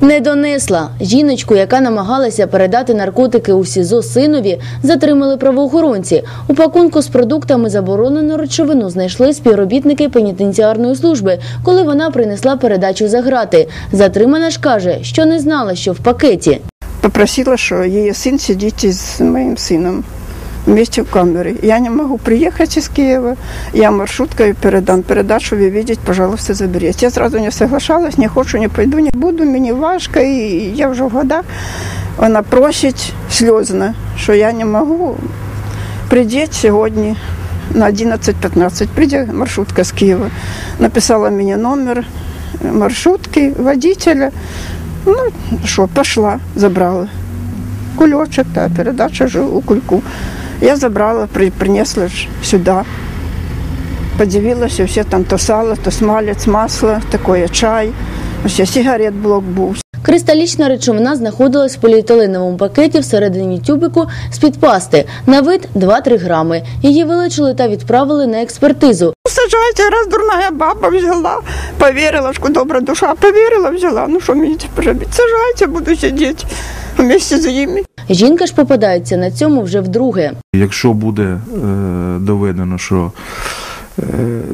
Не донесла. Жіночку, яка намагалася передати наркотики у СІЗО синові, затримали правоохоронці. У пакунку з продуктами заборонену речовину знайшли співробітники пенітенціарної служби, коли вона принесла передачу за грати. Затримана ж каже, що не знала, що в пакеті. попросила, что ее сын сидит с моим сыном вместе в камере. Я не могу приехать из Киева, я маршруткой передам передачу, вы видите, пожалуйста, заберите. Я сразу не соглашалась, не хочу, не пойду, не буду, мені важко, і я вже в годах. Вона просить сльозно, що я не можу. Придіть сьогодні на 11.15, прийде маршрутка з Києва. Написала мені номер маршрутки, водителя. Ну, що, пішла, забрала. Кульочок, та передача ж у кульку. Я забрала, при, принесла сюди. Подивилася, все там то сало, то смалець, масло, такое чай. Ось сигарет блок був. Кристалічна речовина знаходилась в поліетиленовому пакеті всередині тюбику з-під пасти. На вид 2-3 грами. Її вилучили та відправили на експертизу. Сажайте, раз дурная баба взяла, поверила, що добра душа, поверила, взяла. Ну що мені тепер робити? Сажайте, буду сидіти вместе з ними. Жінка ж попадається на цьому вже вдруге. Якщо буде е, доведено, що е,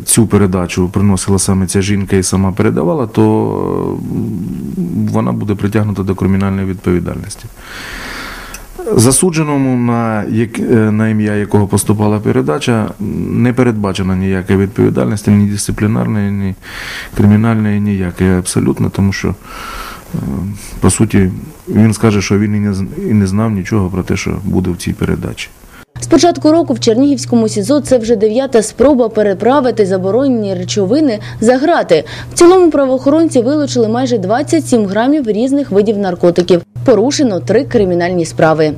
цю передачу приносила саме ця жінка і сама передавала, то вона буде притягнута до кримінальної відповідальності. Засудженому, на, як, е, на ім'я якого поступала передача, не передбачена ніяка відповідальності, ні дисциплінарної, ні кримінальної, ніякої абсолютно, тому що, по суті, він скаже, що він і не знав нічого про те, що буде в цій передачі. З початку року в Чернігівському СІЗО це вже дев'ята спроба переправити заборонені речовини за грати. В цілому правоохоронці вилучили майже 27 грамів різних видів наркотиків. Порушено три кримінальні справи.